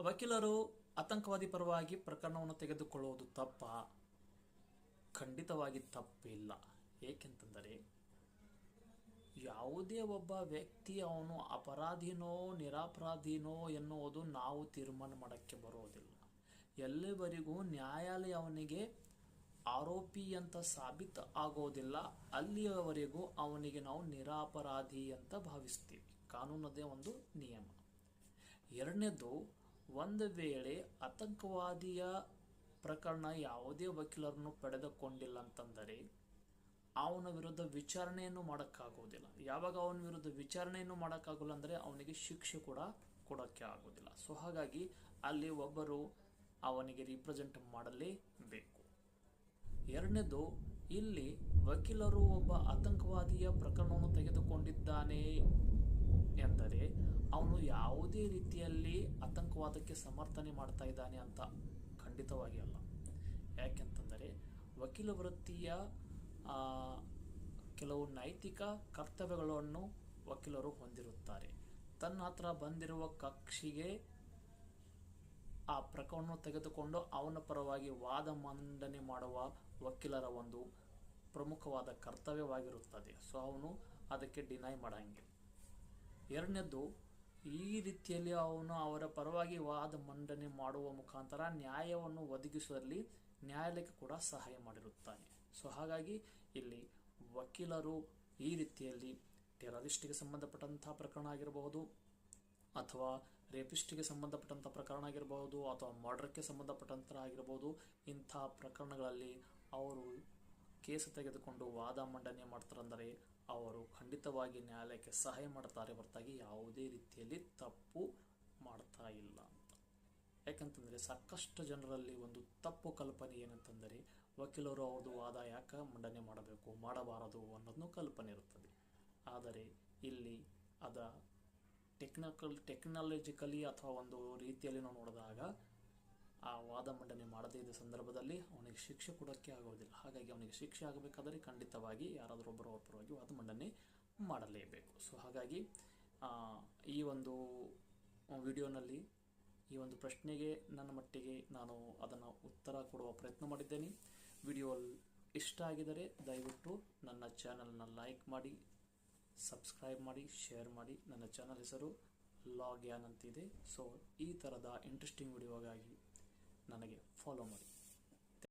ವಕೀಲರು ಆತಂಕವಾದಿ ಪರವಾಗಿ ಪ್ರಕರಣವನ್ನು ತೆಗೆದುಕೊಳ್ಳುವುದು ತಪ್ಪ. ಖಂಡಿತವಾಗಿ ತಪ್ಪಿಲ್ಲ. ಏಕೆಂತಂದರೆ, ಯಾವುದೇ ಒಬ್ಬ ವ್ಯಕ್ತಿ ಅವನು ಅಪರಾಧಿನೋ, ನಿರಾಪರಾಧಿನೋ ಎನ್ನುವುದು ನಾವು ತೀರ್ಮಾನ ಮಾಡೋಕ್ಕೆ ಬರೋದಿಲ್ಲ. ಎಲ್ಲಿವರೆಗೂ ನ್ಯಾಯಾಲಯ ಅವನಿಗೆ ಆರೋಪಿ ಅಂತ ಸಾಬೀತು ಆಗೋದಿಲ್ಲ. ಅಲ್ಲಿಯವರೆಗೂ ಅವನಿಗೆ ನಾವು ನಿರಾಪರಾಧಿ ಅಂತ ಭಾವಿಸ್ತೀವಿ. ಕಾನೂನದೇ ಒಂದು ನಿಯಮ. ಎರಡನೇದು ಒಂದು ವೇಳೆ ಆತಂಕವಾದಿಯ ಪ್ರಕರಣ ಯಾವುದೇ ವಕೀಲರನ್ನು ಪಡೆದುಕೊಂಡಿಲ್ಲ ಅಂತಂದರೆ ಅವನ ವಿರುದ್ಧ ವಿಚಾರಣೆಯನ್ನು ಮಾಡೋಕ್ಕಾಗೋದಿಲ್ಲ ಯಾವಾಗ ಅವನ ವಿರುದ್ಧ ವಿಚಾರಣೆಯನ್ನು ಮಾಡೋಕ್ಕಾಗಲ್ಲ ಅಂದರೆ ಅವನಿಗೆ ಶಿಕ್ಷೆ ಕೂಡ ಕೊಡೋಕ್ಕೆ ಆಗೋದಿಲ್ಲ ಸೊ ಹಾಗಾಗಿ ಅಲ್ಲಿ ಒಬ್ಬರು ಅವನಿಗೆ ರಿಪ್ರೆಸೆಂಟ್ ಮಾಡಲೇಬೇಕು. ಎರಡನೇದು, ಇಲ್ಲಿ ವಕೀಲರು ಒಬ್ಬ ಆತಂಕವಾದಿಯ ಪ್ರಕರಣವನ್ನು ತೆಗೆದುಕೊಂಡಿದ್ದಾನೆ ಯಾವುದೇ ರೀತಿಯಲ್ಲಿ ಆತಂಕವಾದಕ್ಕೆ ಸಮರ್ಥನೆ ಮಾಡ್ತಾ ಇದ್ದಾನೆ ಅಂತ ಖಂಡಿತವಾಗಿ ಅಲ್ಲ. ಯಾಕೆಂತಂದರೆ ವಕೀಲ ವೃತ್ತಿಯ ಕೆಲವು ನೈತಿಕ ಕರ್ತವ್ಯಗಳನ್ನು ವಕೀಲರು ಹೊಂದಿರುತ್ತಾರೆ. ತನ್ನ ಹತ್ರ ಬಂದಿರುವ ಕಕ್ಷಿಗೆ ಆ ಪ್ರಕರಣವನ್ನು ತೆಗೆದುಕೊಂಡು ಅವನ ಪರವಾಗಿ ವಾದ ಮಂಡನೆ ಮಾಡುವ ವಕೀಲರ ಒಂದು ಪ್ರಮುಖವಾದ ಕರ್ತವ್ಯವಾಗಿರುತ್ತದೆ. ಸೊ ಅವನು ಅದಕ್ಕೆ ಡಿನೈ ಮಾಡಂಗಿಲ್ಲ. ಎರಡನೇದು ಈ ರೀತಿಯಲ್ಲಿ ಅವನು ಅವರ ಪರವಾಗಿ ವಾದ ಮಂಡನೆ ಮಾಡುವ ಮುಖಾಂತರ ನ್ಯಾಯವನ್ನು ಒದಗಿಸುವಲ್ಲಿ ನ್ಯಾಯಾಲಯಕ್ಕೆ ಕೂಡ ಸಹಾಯ ಮಾಡಿರುತ್ತಾನೆ. ಸೊ ಹಾಗಾಗಿ ಇಲ್ಲಿ ವಕೀಲರು ಈ ರೀತಿಯಲ್ಲಿ ಟೆರರಿಸ್ಟ್ಗೆ ಸಂಬಂಧಪಟ್ಟಂತಹ ಪ್ರಕರಣ ಆಗಿರಬಹುದು, ಅಥವಾ ರೇಪಿಸ್ಟ್ಗೆ ಸಂಬಂಧಪಟ್ಟಂಥ ಪ್ರಕರಣ ಆಗಿರಬಹುದು, ಅಥವಾ ಮರ್ಡರ್ಗೆ ಸಂಬಂಧಪಟ್ಟಂಥ ಆಗಿರಬಹುದು ಇಂಥ ಪ್ರಕರಣಗಳಲ್ಲಿ ಅವರು ಕೇಸ್ ತೆಗೆದುಕೊಂಡು ವಾದ ಮಂಡನೆ ಮಾಡ್ತಾರಂದರೆ ಅವರು ಖಂಡಿತವಾಗಿ ನ್ಯಾಯಾಲಯಕ್ಕೆ ಸಹಾಯ ಮಾಡ್ತಾರೆ ಹೊರತಾಗಿ ಯಾವುದೇ ರೀತಿಯಲ್ಲಿ ತಪ್ಪು ಮಾಡ್ತಾ ಇಲ್ಲ ಯಾಕಂತಂದರೆ ಸಾಕಷ್ಟು ಜನರಲ್ಲಿ ಒಂದು ತಪ್ಪು ಕಲ್ಪನೆ ಏನಂತಂದರೆ ವಕೀಲರು ಅವ್ರದ್ದು ವಾದ ಯಾಕೆ ಮಂಡನೆ ಮಾಡಬೇಕು, ಮಾಡಬಾರದು ಅನ್ನೋದನ್ನು ಕಲ್ಪನೆ ಇರುತ್ತದೆ. ಆದರೆ ಇಲ್ಲಿ ಅದ ಟೆಕ್ನಿಕಲ್ ಟೆಕ್ನಾಲಜಿಕಲಿ ಅಥವಾ ಒಂದು ರೀತಿಯಲ್ಲಿ ನಾವು ನೋಡಿದಾಗ ವಾದ ಮಂಡನೆ ಮಾಡದೇ ಇದ್ದ ಸಂದರ್ಭದಲ್ಲಿ ಅವನಿಗೆ ಶಿಕ್ಷೆ ಕೊಡೋಕ್ಕೆ ಆಗೋದಿಲ್ಲ. ಹಾಗಾಗಿ ಅವನಿಗೆ ಶಿಕ್ಷೆ ಆಗಬೇಕಾದರೆ ಖಂಡಿತವಾಗಿ ಯಾರಾದರೂ ಒಬ್ಬರು ಅವ್ರ ಪರವಾಗಿ ವಾದ ಮಂಡನೆ ಮಾಡಲೇಬೇಕು. ಸೊ ಹಾಗಾಗಿ ಈ ಒಂದು ವಿಡಿಯೋನಲ್ಲಿ ಈ ಒಂದು ಪ್ರಶ್ನೆಗೆ ನನ್ನ ಮಟ್ಟಿಗೆ ನಾನು ಅದನ್ನು ಉತ್ತರ ಕೊಡುವ ಪ್ರಯತ್ನ ಮಾಡಿದ್ದೇನೆ. ವಿಡಿಯೋ ಇಷ್ಟ ಆಗಿದರೆ ದಯವಿಟ್ಟು ನನ್ನ ಚಾನಲ್ನ ಲೈಕ್ ಮಾಡಿ, ಸಬ್ಸ್ಕ್ರೈಬ್ ಮಾಡಿ, ಶೇರ್ ಮಾಡಿ. ನನ್ನ ಚಾನಲ್ ಹೆಸರು ಲಾಗ್ ಯಾನ್ ಅಂತಿದೆ. ಸೊ ಈ ಥರದ ಇಂಟ್ರೆಸ್ಟಿಂಗ್ ವಿಡಿಯೋಗಾಗಿ ನನಗೆ ಫಾಲೋ ಮಾಡಿ.